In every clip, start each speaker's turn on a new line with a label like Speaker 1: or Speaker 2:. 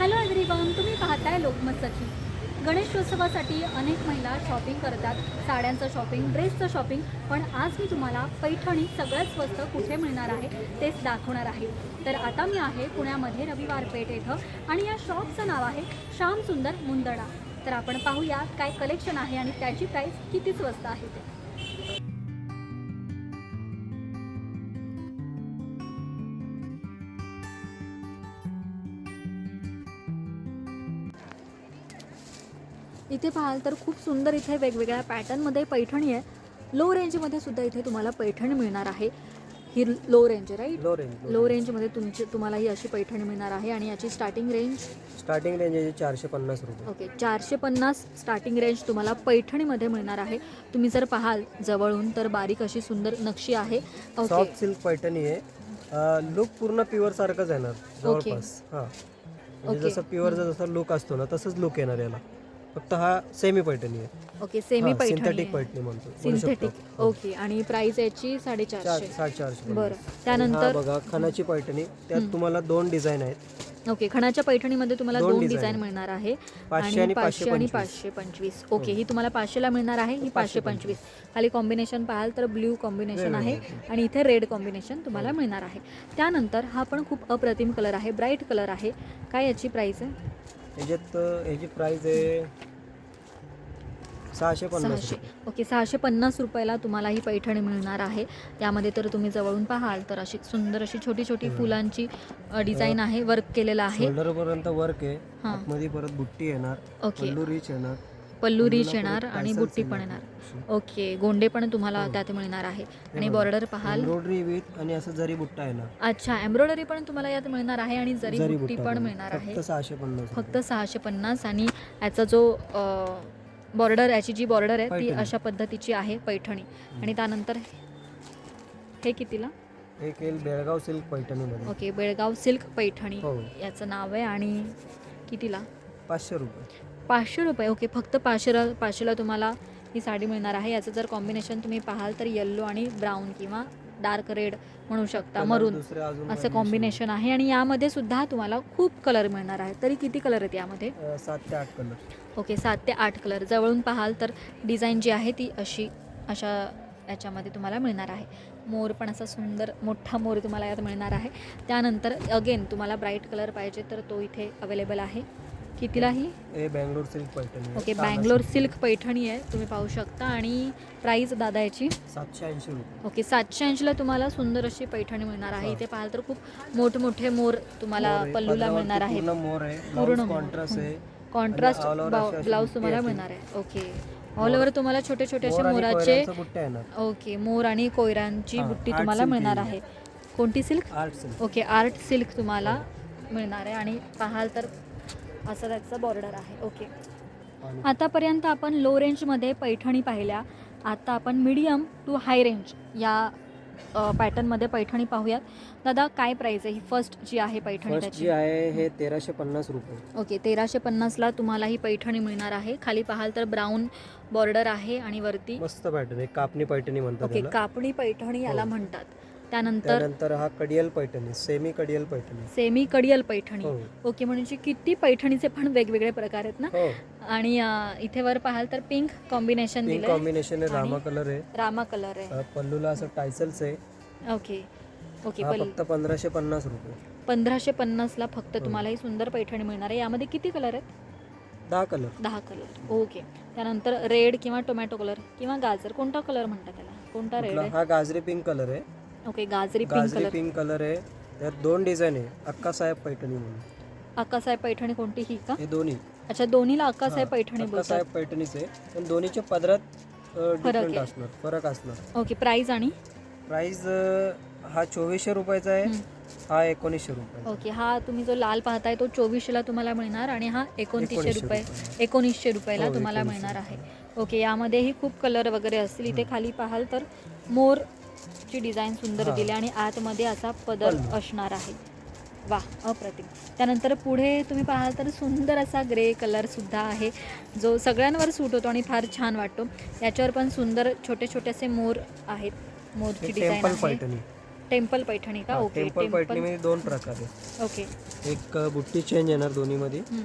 Speaker 1: Hello everyone तुम्ही पाहताय लोकमत गणेशोत्सवासाठी अनेक महिला शॉपिंग करतात. साड्यांचं शॉपिंग ड्रेसचं शॉपिंग पण आज मी तुम्हाला पैठणी सगळ्यात स्वस्त कुठे मिळणार आहे तेच दाखवणार आहे. तर आता मी आहे पुण्यामध्ये रविवार पेठ येथं आणि या शॉपचं नाव आहे श्याम सुंदर मुंदडा. तर आपण पाहूया काय कलेक्शन आहे आणि त्याची प्राईस किती स्वस्त आहे ते. इथे पाहाल तर खूप सुंदर इथे वेगवेगळ्या पॅटर्नमध्ये पैठणी आहे. लो रेंजमध्ये सुद्धा इथे तुम्हाला पैठणी मिळणार आहे. ही low range right
Speaker 2: low range
Speaker 1: low रेंजमध्ये तुमची तुम्हाला ही अशी पैठणी मिळणार आहे आणि याची स्टार्टिंग रेंज
Speaker 2: स्टार्टिंग रेंज आहे चारशे पन्नास रुपये.
Speaker 1: ओके चारशे पन्नास स्टार्टिंग रेंज तुम्हाला पैठणीमध्ये मिळणार आहे. तुम्ही जर पाहाल जवळून तर बारीक अशी सुंदर नक्षी आहे. ओके
Speaker 2: सॉफ्ट सिल्क पैठणी आहे. लुक पूर्ण प्युअर सारखंच येणार हा. म्हणजे
Speaker 1: ओके.
Speaker 2: जसं प्युअरचा जसा लुक असतो ना तसंच लुक येणार याला. फक्त हा सेमी पैठणी आहे.
Speaker 1: ओके सेमी पैठणी
Speaker 2: सिंथेटिक
Speaker 1: आहे.
Speaker 2: पैठणी म्हणतो. म्हणू शकतो.
Speaker 1: सिंथेटिक ओके आणि प्राइस याची
Speaker 2: चार
Speaker 1: साडेचारशे
Speaker 2: साडेचारशे
Speaker 1: बरं. त्यानंतर
Speaker 2: हा बघा खणाची पैठणी. त्यात तुम्हाला दोन डिझाईन आहेत.
Speaker 1: ओके खणाच्या पैठणीमध्ये तुम्हाला
Speaker 2: दोन
Speaker 1: दोन
Speaker 2: design
Speaker 1: डिझाईन
Speaker 2: आहे.
Speaker 1: मिळणार आहे.
Speaker 2: पाचशे
Speaker 1: आणि पाचशे आणि
Speaker 2: पाचशे
Speaker 1: पंचवीस. ओके ही तुम्हाला पाचशेला मिळणार आहे. ही पाचशे पंचवीस. खाली कॉम्बिनेशन पाहाल तर ब्ल्यू कॉम्बिनेशन आहे. आणि इथे रेड कॉम्बिनेशन तुम्हाला मिळणार आहे. त्यानंतर हा पण खूप अप्रतिम कलर आहे. ब्राईट कलर आहे. काय याची प्राइस आहे?
Speaker 2: याच्यात अं, याची प्राइस आहे सहाशे पन्नास
Speaker 1: सहाशे. ओके सहाशे पन्नास रुपयाला तुम्हाला ही पैठणी मिळणार आहे त्यामध्ये तर तुम्ही जवळून पाहाल तर अशी सुंदर अशी छोटी छोटी. फुलांची डिझाईन आहे वर्क केलेलं आहे
Speaker 2: शोल्डर पर्यंत वर्क आहे
Speaker 1: हां.
Speaker 2: आतमध्ये परत बुट्टी येणार
Speaker 1: ओके
Speaker 2: पल्लू रिच येणार
Speaker 1: पल्लू रिच येणार आणि बुट्टी पण येणार. ओके गोंडे पण तुम्हाला
Speaker 2: हो.
Speaker 1: त्यात मिळणार आहे आणि. बॉर्डर पाहाल
Speaker 2: एम्ब्रॉयडरी विथ आणि असं जरी बुट्टा येणार
Speaker 1: अच्छा एम्ब्रॉयडरी पण तुम्हाला यात मिळणार आहे आणि जरी बुट्टी पण. मिळणार आहे
Speaker 2: फक्त सहाशे पन्नास
Speaker 1: फक्त सहाशे पन्नास आणि याचा जो बॉर्डर याची जी बॉर्डर आहे ती
Speaker 2: पैठणी.
Speaker 1: अशा पद्धतीची आहे पैठणी. आणि त्यानंतर हे कितीला?
Speaker 2: एक येईल बेळगाव सिल्क पैठणीमध्ये.
Speaker 1: ओके बेळगाव सिल्क पैठणी
Speaker 2: हो.
Speaker 1: याचं नाव आहे. आणि कितीला?
Speaker 2: पाचशे रुपये.
Speaker 1: पाचशे रुपये. ओके फक्त पाचशेला पाचशेला तुम्हाला ही साडी मिळणार आहे. याचं जर कॉम्बिनेशन तुम्ही पाहाल तर येल्लो आणि ब्राऊन किंवा डार्क रेड म्हणू शकता मरून
Speaker 2: दुसरे अजून
Speaker 1: असं कॉम्बिनेशन आहे. आणि यामध्ये सुद्धा तुम्हाला खूप कलर मिळणार आहे. तरी किती कलर आहेत यामध्ये?
Speaker 2: अं, सात ते आठ कलर
Speaker 1: ओके सात ते आठ कलर जवळून पाहाल तर डिझाईन जी आहे ती अशी अशा याच्यामध्ये तुम्हाला मिळणार आहे. मोर पण असा सुंदर मोठा मोर तुम्हाला यात मिळणार आहे. त्यानंतर अगेन तुम्हाला ब्राईट कलर पाहिजे तर तो इथे अवेलेबल आहे. कितीलाही?
Speaker 2: हे Bangalore silk Paithani.
Speaker 1: Okay. Bangalore silk Paithani आहे. तुम्ही पाहू शकता. आणि प्राईस दादा याची?
Speaker 2: सातशे ऐंशी रुपये.
Speaker 1: ओके सातशे ऐंशीला तुम्हाला सुंदर अशी पैठणी मिळणार आहे. इथे पाहाल तर खूप मोठमोठे मोर तुम्हाला. पल्लूला मिळणार आहे.
Speaker 2: पूर्ण मोर आहे.
Speaker 1: पूर्ण.
Speaker 2: कॉन्ट्रास्ट आहे.
Speaker 1: कॉन्ट्रास्ट ब्लाऊज तुम्हाला. मिळणार आहे. ओके ऑल ओव्हर तुम्हाला छोटे छोटे असे मोराचे ओके मोर आणि कोयरांची
Speaker 2: हा,
Speaker 1: बुट्टी तुम्हाला मिळणार
Speaker 2: आहे.
Speaker 1: कोणती सिल्क ओके आर्ट सिल्क तुम्हाला मिळणार आहे. आणि पाहाल तर असं त्याचं बॉर्डर आहे. ओके आतापर्यंत आपण लो रेंजमध्ये पैठणी पाहिल्या. आता आपण मीडियम टू हाय रेंज या पॅटर्नमध्ये पैठणी पाहूयात. दादा काय प्राईस आहे? ही फर्स्ट जी आहे पैठणी
Speaker 2: फर्स्ट
Speaker 1: त्याची.
Speaker 2: जी आहे हे तेराशे पन्नास रुपये.
Speaker 1: ओके तेराशे पन्नासला तुम्हाला ही पैठणी मिळणार आहे. खाली पाहाल तर ब्राऊन बॉर्डर आहे आणि वरती
Speaker 2: मस्त पॅटर्न आहे. कापणी पैठणी म्हणतात
Speaker 1: ओके
Speaker 2: त्याला.
Speaker 1: कापडी पैठणी याला
Speaker 2: हो.
Speaker 1: म्हणतात. त्यानंतर
Speaker 2: त्यानंतर हा कडियल पैठणी सेमी कडियल पैठणी.
Speaker 1: सेमी कडियल पैठणी.
Speaker 2: हो.
Speaker 1: ओके म्हणजे किती पैठणीचे पण वेगवेगळे प्रकार आहेत ना?
Speaker 2: हो.
Speaker 1: आणि अ, इथे वर पाहाल तर पिंक कॉम्बिनेशन
Speaker 2: पिंक
Speaker 1: दिलंय.
Speaker 2: कॉम्बिनेशन आहे रामा कलर आहे.
Speaker 1: रामा कलर आहे.
Speaker 2: अ, पल्लूला असं टायसल्स आहे.
Speaker 1: ओके. ओके
Speaker 2: हा
Speaker 1: पल
Speaker 2: फक्त पंधराशे पन्नास रुपये.
Speaker 1: पंधराशे पन्नासला फक्त
Speaker 2: हो.
Speaker 1: तुम्हाला ही सुंदर पैठणी मिळणार आहे. यामध्ये किती कलर आहेत?
Speaker 2: दहा कलर
Speaker 1: दहा कलर ओके. त्यानंतर रेड किंवा टोमॅटो कलर किंवा गाजर. कोणता कलर म्हणतात त्याला? कोणता रेड
Speaker 2: कुठला?
Speaker 1: आहे?
Speaker 2: हा गाजरी पिंक कलर आहे.
Speaker 1: ओके गाजरी पिंक
Speaker 2: गाजरी
Speaker 1: कलर
Speaker 2: पिंक कलर आहे. त्यात दोन डिझाईन आहे. अक्का साहेब पैठणी म्हणून.
Speaker 1: अक्कासाहेब पैठणी कोणती? ही का?
Speaker 2: हे दोन्ही.
Speaker 1: अच्छा दोन्हीला अक्कासाहेब
Speaker 2: हा,
Speaker 1: पैठणी बोलतात.
Speaker 2: साहेब पैठणीच आहे. पण दोन्हीच्या पदरात डिफरंट
Speaker 1: आहे.
Speaker 2: असणार. फरक असणार.
Speaker 1: ओके प्राईज आणि?
Speaker 2: प्राइस हा चोवीसशे रुपयाचा आहे. हा एकोणीसशे रुपये
Speaker 1: ओके हा तुम्ही जो लाल पाहताय तो चोवीसशेला तुम्हाला मिळणार आणि हा एकोणतीसशे रुपये. एकोणीसशे रुपयाला
Speaker 2: हो,
Speaker 1: तुम्हाला मिळणार आहे. ओके यामध्येही खूप कलर वगैरे असतील. इथे खाली पाहाल तर मोर ची डिझाईन सुंदर
Speaker 2: हा.
Speaker 1: दिली आणि आतमध्ये असा पदर
Speaker 2: पल्लू.
Speaker 1: असणार आहे. वा अप्रतिम. त्यानंतर पुढे तुम्ही पाहाल तर सुंदर असा ग्रे कलर सुद्धा आहे. जो सगळ्यांवर सूट होतो आणि फार छान वाटतो. याच्यावर पण सुंदर छोटे छोटे असे मोर आहेत. मोरची डिझाईन
Speaker 2: टेम्पल
Speaker 1: आहे.
Speaker 2: पैठणी.
Speaker 1: टेम्पल पैठणी का? ओके
Speaker 2: टेम्पल पैठणीमध्ये दोन प्रकार आहे
Speaker 1: ओके.
Speaker 2: एक अ, बुट्टी चेंज येणार दोन्हीमध्ये.
Speaker 1: हं.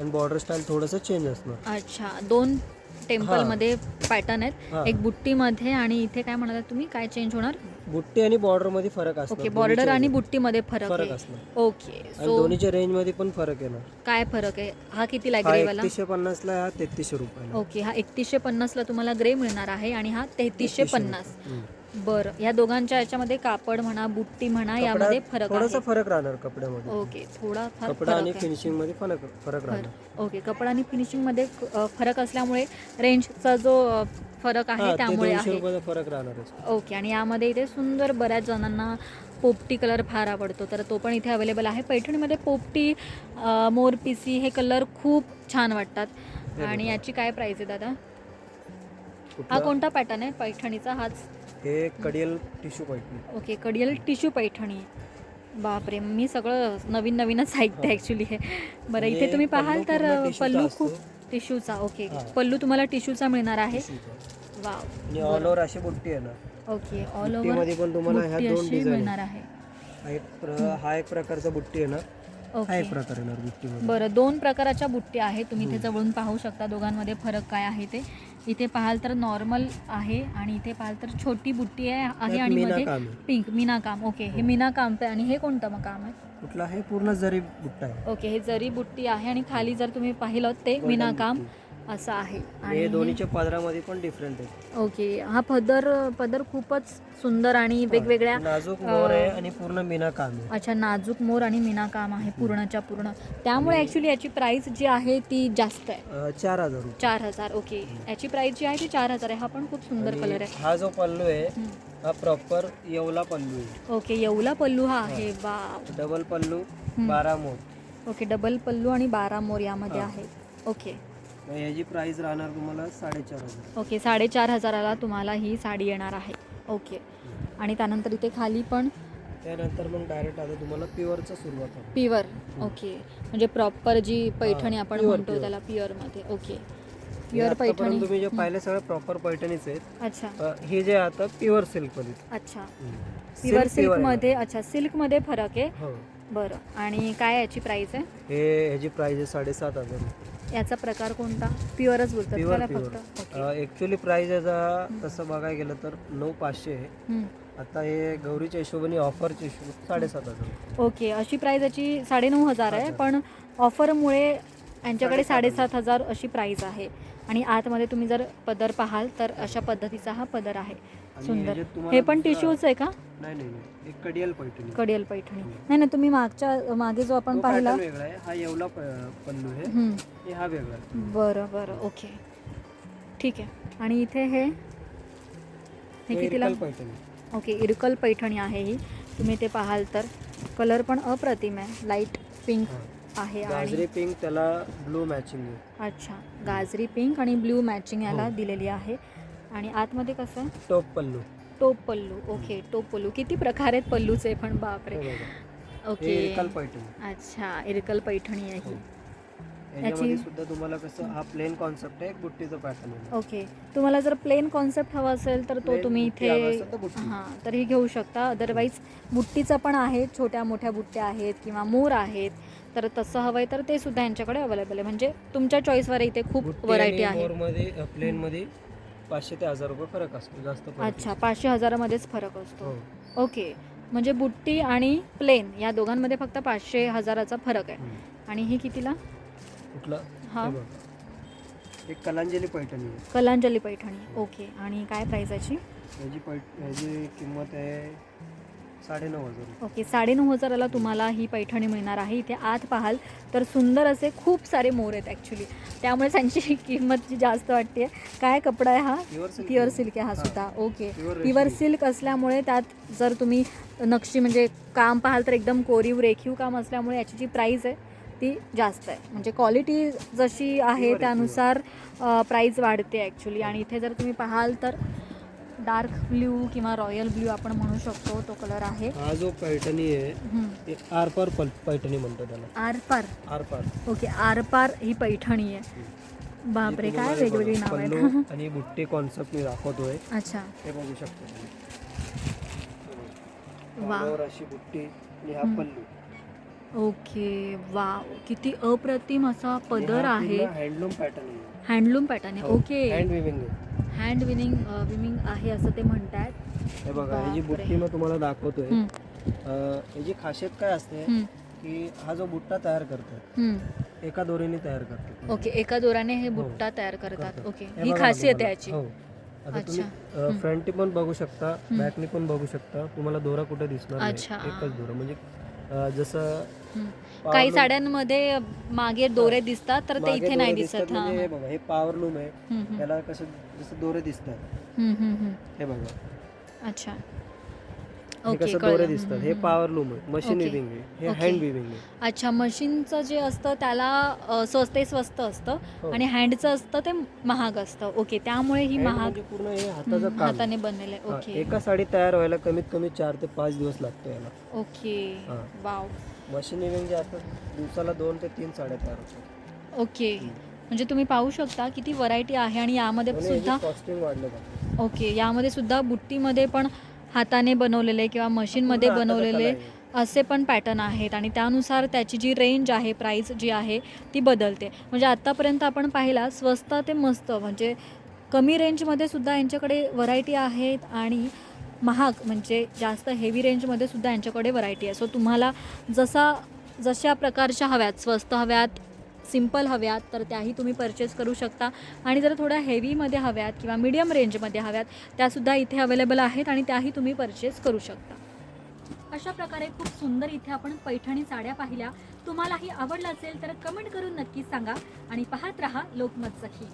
Speaker 2: आणि बॉर्डर स्टाईल थोडंसं चेंज असणार.
Speaker 1: अच्छा दोन टेम्पलमध्ये पॅटर्न आहेत. एक बुट्टीमध्ये आणि इथे काय म्हणाला तुम्ही? काय चेंज होणार?
Speaker 2: बुट्टी आणि बॉर्डरमध्ये फरक असणार.
Speaker 1: ओके बॉर्डर आणि बुट्टीमध्ये फरक
Speaker 2: फरक
Speaker 1: आहे.
Speaker 2: असणार.
Speaker 1: ओके
Speaker 2: आणि
Speaker 1: सो
Speaker 2: दोन्हीच्या रेंजमध्ये पण फरक येणार.
Speaker 1: काय फरक आहे? हा किती
Speaker 2: हा
Speaker 1: ग्रे वाला?
Speaker 2: एकतीसशे पन्नास ला हा तेहतीसशे रुपयाला.
Speaker 1: ओके हा एकतीसशे पन्नासला तुम्हाला ग्रे मिळणार आहे आणि हा तेहतीसशे पन्नास.
Speaker 2: हम्म.
Speaker 1: बरं. या दोघांच्या याच्यामध्ये कापड म्हणा बुट्टी म्हणा यामध्ये फरक
Speaker 2: थोडासा फरक राहणार कपड्यामध्ये.
Speaker 1: ओके थोडा फार
Speaker 2: कपडा आणि फिनिशिंगमध्ये फरक फरक राहणार.
Speaker 1: ओके कपडा आणि फिनिशिंगमध्ये अ, फरक असल्यामुळे रेंजचा जो फरक आहे त्यामुळे आहे.
Speaker 2: फरक राहणार
Speaker 1: ओके आणि यामध्ये इथे सुंदर बऱ्याच जणांना पोपटी कलर फार आवडतो. तर तो पण इथे अवेलेबल आहे. पैठणीमध्ये पोपटी अ, मोरपिसी हे कलर खूप छान वाटतात. आणि. याची काय प्राइस आहे दादा? हा कोणता पॅटर्न आहे? पैठणीचा हाच.
Speaker 2: हे Kadiyal tissue Paithani.
Speaker 1: Okay Kadiyal tissue Paithani. बापरे मी सगळं नवीन नवीनच ऐकते
Speaker 2: हा.
Speaker 1: ॲक्च्युली हे. बरं इथे
Speaker 2: हे
Speaker 1: तुम्ही
Speaker 2: पल्लू
Speaker 1: पाहाल तर
Speaker 2: पूर्ण
Speaker 1: अ,
Speaker 2: टिश्यूचा
Speaker 1: पल्लू. खूप टिश्यूचा ओके.
Speaker 2: हा.
Speaker 1: पल्लू तुम्हाला टिश्यूचा मिळणार आहे.
Speaker 2: आणि ऑल ओव्हर अशी बुट्टी येणार
Speaker 1: ओके ऑल ओव्हर
Speaker 2: बुट्टीमध्ये पण तुम्हाला ह्या दोन
Speaker 1: अशी मिळणार आहे.
Speaker 2: हा एक प्र- हा एक प्रकारचा बुट्टी येणार हा
Speaker 1: ओके.
Speaker 2: एक प्रकार येणार बुट्टीमध्ये.
Speaker 1: बरं दोन प्रकाराच्या बुट्ट्या आहेत. तुम्ही इथे जवळून पाहू शकता दोघांमध्ये फरक काय आहे ते. इथे पाहाल तर नॉर्मल आहे आणि इथे पाहाल तर छोटी बुट्टी आहे आहे आणि मध्ये
Speaker 2: आहे.
Speaker 1: पिंक मीना काम ओके हे मीना काम आहे आणि हे कोणतं मग काम आहे?
Speaker 2: कुठला हे पूर्ण जरी बुट्टा आहे.
Speaker 1: ओके हे जरी बुट्टी आहे आणि खाली जर तुम्ही पाहिलं ते मीना काम. असं आहे.
Speaker 2: आणि हे दोन्हीच्या पदरामध्ये पण डिफरंट आहे.
Speaker 1: ओके हा पदर पदर खूपच सुंदर आणि वेगवेगळ्या
Speaker 2: नाजूक मोर आहे आणि पूर्ण मीना काम आहे.
Speaker 1: अच्छा नाजूक मोर आणि मीना काम आहे पूर्णच्या पूर्ण. त्यामुळे ॲक्च्युली याची प्राइस जी आहे ती जास्त आहे.
Speaker 2: चार हजार
Speaker 1: चार हजार ओके. याची प्राइस जी आहे ती चार हजार आहे. हा पण खूप सुंदर कलर आहे.
Speaker 2: हा जो पल्लू आहे. हा प्रॉपर येवला पल्लू आहे.
Speaker 1: ओके येवला पल्लू हा. आहे वा
Speaker 2: डबल पल्लू बारा मोर.
Speaker 1: ओके डबल पल्लू आणि बारा मोर यामध्ये. आहे. ओके.
Speaker 2: मग याची प्राइस राहणार तुम्हाला साडेचार हजार.
Speaker 1: ओके साडेचार हजाराला तुम्हाला ही साडी येणार आहे. ओके. आणि त्यानंतर इथे खाली पण
Speaker 2: त्यानंतर मग डायरेक्ट आता तुम्हाला प्युअरचा सुरुवात
Speaker 1: प्युअर ओके. म्हणजे प्रॉपर जी पैठणी आपण
Speaker 2: pure,
Speaker 1: म्हणतो
Speaker 2: pure.
Speaker 1: त्याला प्युअरमध्ये ओके.
Speaker 2: हे
Speaker 1: प्युअर
Speaker 2: आतापर्यंत
Speaker 1: पैठणी.
Speaker 2: तुम्ही जे पाहिले सगळं प्रॉपर पैठणीच आहेत.
Speaker 1: अच्छा.
Speaker 2: अं, हे जे आता प्युअर सिल्कमध्ये.
Speaker 1: अच्छा. प्युअर सिल्कमध्ये अच्छा सिल्कमध्ये फरक आहे.
Speaker 2: हो.
Speaker 1: बरं. आणि काय याची प्राइस आहे?
Speaker 2: हे ह्याची प्राइस आहे साडेसात हजार. रुपये
Speaker 1: याचा प्रकार कोणता? प्युअरच बोलतात
Speaker 2: प्युअर
Speaker 1: फक्त? ओके
Speaker 2: ॲक्च्युली प्राइस याचा तसं बघायला गेलं तर नऊ पाचशे आहे.
Speaker 1: हम्म.
Speaker 2: आता हे गौरीच्या हिशोबाने ऑफरच्या हिशोब साडेसात हजार.
Speaker 1: ओके अशी प्राईज याची साडेनऊ हजार आहे. पण ऑफरमुळे यांच्याकडे साडेसात हजार अशी प्राईज आहे. आणि आतमध्ये तुम्ही जर पदर पाहाल तर अशा पद्धतीचा हा पदर आहे. सुंदर. हे पण टिश्यूच आहे का?
Speaker 2: नाही नाही नाही. एक कडियल पैठणी.
Speaker 1: कडियल पैठणी. नाही ना तुम्ही मागच्या मागे जो आपण पाहिला
Speaker 2: हा येवला पल्लू आहे. हे हा वेगळा.
Speaker 1: बरं बरं. ओके. ठीक आहे. आणि इथे हे हे
Speaker 2: हे
Speaker 1: कितीला? ओके इरकल पैठणी आहे ही. तुम्ही ते पाहाल तर. कलर पण अप्रतिम आहे. लाइट पिंक
Speaker 2: हा.
Speaker 1: आहे आणि
Speaker 2: गाजरी पिंक त्याला ब्लू मॅचिंग आहे.
Speaker 1: अच्छा गाजरी पिंक आणि ब्ल्यू मॅचिंग याला
Speaker 2: हो.
Speaker 1: दिलेली आहे. आणि आतमध्ये कसं? आहे
Speaker 2: टॉप पल्लू.
Speaker 1: टोप पल्लू. ओके टोप पल्लू. किती प्रकार आहेत पल्लूचे पण
Speaker 2: हे
Speaker 1: बापरे
Speaker 2: बघा. हे
Speaker 1: ओके
Speaker 2: इरकल पैठणी.
Speaker 1: अच्छा इरकल पैठणी आहे ही.
Speaker 2: याच्यामध्ये सुद्धा तुम्हाला कसं हा प्लेन कॉन्सेप्ट आहे एक बुट्टीचं पॅटर्न आहे.
Speaker 1: ओके. तुम्हाला जर प्लेन कॉन्सेप्ट हवा असेल तर तो
Speaker 2: Plain
Speaker 1: तुम्ही
Speaker 2: बुट्टी हवा
Speaker 1: इथे
Speaker 2: असेल तर बुट्टी.
Speaker 1: हां तर ही घेऊ शकता. अदरवाईज बुट्टीचं पण आहे छोट्या मोठ्या बुट्ट्या आहेत किंवा मोर आहेत. तर तसं हवं आहे तर ते सुद्धा यांच्याकडे अवेलेबल आहे. म्हणजे तुमच्या चॉईसवर इथे खूप व्हरायटी आहे.
Speaker 2: मोरमध्ये प्लेन मध्ये पाचशे ते हजार रुपये फरक असतो जास्त फरक
Speaker 1: अच्छा पाचशे हजारामध्येच फरक
Speaker 2: हो.
Speaker 1: असतो ओके. म्हणजे बुट्टी आणि प्लेन या दोघांमध्ये फक्त पाचशे हजाराचा फरक आहे. आणि ही कितीला?
Speaker 2: कुठला?
Speaker 1: हा.
Speaker 2: हे. एक कलांजली पैठणी
Speaker 1: कलांजली पैठणी. ओके. आणि काय प्राईस याची?
Speaker 2: याची पैठ याची किंमत आहे साडेनऊ हजार. रुपये.
Speaker 1: ओके साडेनऊ हजाराला तुम्हाला ही पैठणी मिळणार आहे. इथे आत पाहाल तर सुंदर असे खूप सारे मोर आहेत ॲक्च्युली त्यामुळे त्यांची किंमत जी जास्त वाटते. काय कपडा आहे हा? प्युअर. सिल्क आहे. हा. सुद्धा. ओके. प्युअर. सिल्क असल्यामुळे त्यात जर तुम्ही नक्षी म्हणजे काम पाहाल तर एकदम कोरीव रेखीव काम असल्यामुळे याची जी प्राईस आहे ती जास्त आहे. म्हणजे क्वालिटी जशी आहे
Speaker 2: आहे,
Speaker 1: त्यानुसार प्राईस वाढते ॲक्च्युली आणि इथे जर तुम्ही पाहाल तर डार्क ब्ल्यू किंवा रॉयल ब्ल्यू आपण म्हणू शकतो तो कलर आहे.
Speaker 2: हा जो पैठणी आहे. ते आरपार पैठणी म्हणतो त्याला.
Speaker 1: आरपार?
Speaker 2: आरपार.
Speaker 1: ओके आरपार ही पैठणी आहे. बापरे काय वेगवेगळी नाव आहेत.
Speaker 2: आणि बुट्टी कॉन्सेप्ट मी दाखवतोय.
Speaker 1: अच्छा.
Speaker 2: हे बघू शकतो.
Speaker 1: वा.
Speaker 2: पानावर अशी बुट्टी आणि हा
Speaker 1: हम्म.
Speaker 2: पल्लू.
Speaker 1: ओके वा किती अप्रतिम असा पदर आहे.
Speaker 2: हँडलूम पॅटर्न आहे.
Speaker 1: हँडलूम पॅटर्न आहे. Okay.
Speaker 2: Hand weaving
Speaker 1: hand weaving weaving आहे असं ते म्हणतायत
Speaker 2: हे बघा ही जी
Speaker 1: बापरे.
Speaker 2: बुट्टी मी तुम्हाला दाखवतोय अं, याची खासियत काय असते की हा जो बुट्टा तयार करतात
Speaker 1: हम्म.
Speaker 2: एका दोरीने तयार करतात
Speaker 1: ओके एका दोराने हे
Speaker 2: हो.
Speaker 1: बुट्टा तयार करतात. ओके
Speaker 2: हे
Speaker 1: ही
Speaker 2: बघा ना
Speaker 1: खासियत आहे
Speaker 2: तुम्हाला.
Speaker 1: याची
Speaker 2: हो आता. तुम्ही. फ्रंटनी पण बघू शकता. बॅकनी पण बघू शकता तुम्हाला दोरा कुठे दिसणार नाही
Speaker 1: अच्छा.
Speaker 2: एकच दोरा म्हणजे जसं
Speaker 1: काही साड्यांमध्ये मागे दोरे दिसतात तर ते इथे नाही दिसत हा.
Speaker 2: म्हणजे हे बघा हे पॉवर लूम आहे. त्याला कसं जसं दोरे दिसतात. हे बघा.
Speaker 1: अच्छा.
Speaker 2: हे
Speaker 1: ओके
Speaker 2: कसं. दोरे दिसतात. हे
Speaker 1: हम्म,
Speaker 2: पॉवर लूम आहे. Machine
Speaker 1: okay.
Speaker 2: विविंग आहे. हे
Speaker 1: ओके.
Speaker 2: हँड विविंग आहे.
Speaker 1: अच्छा मशीनचं जे असतं त्याला अ, स्वस्त ते स्वस्त असतं
Speaker 2: हो.
Speaker 1: आणि हँडचं असतं ते महाग असतं. ओके त्यामुळे ही
Speaker 2: Hand
Speaker 1: महाग
Speaker 2: म्हणजे पूर्ण हे हाताचं
Speaker 1: हम्म,
Speaker 2: काम
Speaker 1: हाताने बनलेलं आहे.
Speaker 2: हा,
Speaker 1: ओके
Speaker 2: एका साडी तयार व्हायला कमीत कमी चार ते पाच दिवस लागतो याला.
Speaker 1: ओके
Speaker 2: हा.
Speaker 1: वाव
Speaker 2: मशीन विविंग जे असतात दिवसाला दोन ते तीन साड्या तयार होतात.
Speaker 1: ओके म्हणजे तुम्ही पाहू शकता किती व्हरायटी आहे आणि यामध्ये सुद्धा
Speaker 2: कॉस्टिंग वाढलं का
Speaker 1: ओके यामध्ये सुद्धा बुट्टीमध्ये पण हाताने बनवलेले किंवा मशीनमध्ये बनवलेले. असे पण पॅटर्न आहेत आणि त्यानुसार त्याची जी रेंज आहे प्राईस जी आहे ती बदलते म्हणजे आत्तापर्यंत आपण पाहिला स्वस्त ते मस्त म्हणजे कमी रेंजमध्ये सुद्धा यांच्याकडे व्हरायटी आहेत आणि महाग म्हणजे जास्त हेवी रेंजमध्ये सुद्धा यांच्याकडे व्हरायटी आहे सो तुम्हाला जसा जशा प्रकारच्या हव्यात स्वस्त हव्यात सिंपल हव्यात तर त्याही तुम्ही परचेस करू शकता. आणि जर थोड्या हेवीमध्ये हव्यात किंवा मीडियम रेंजमध्ये हव्यात त्यासुद्धा इथे अवेलेबल आहेत आणि त्याही तुम्ही परचेस करू शकता. अशा प्रकारे खूप सुंदर इथे आपण पैठणी साड्या पाहिल्या. तुम्हालाही आवडलं असेल तर कमेंट करून नक्की सांगा आणि पाहत रहा लोकमत सखी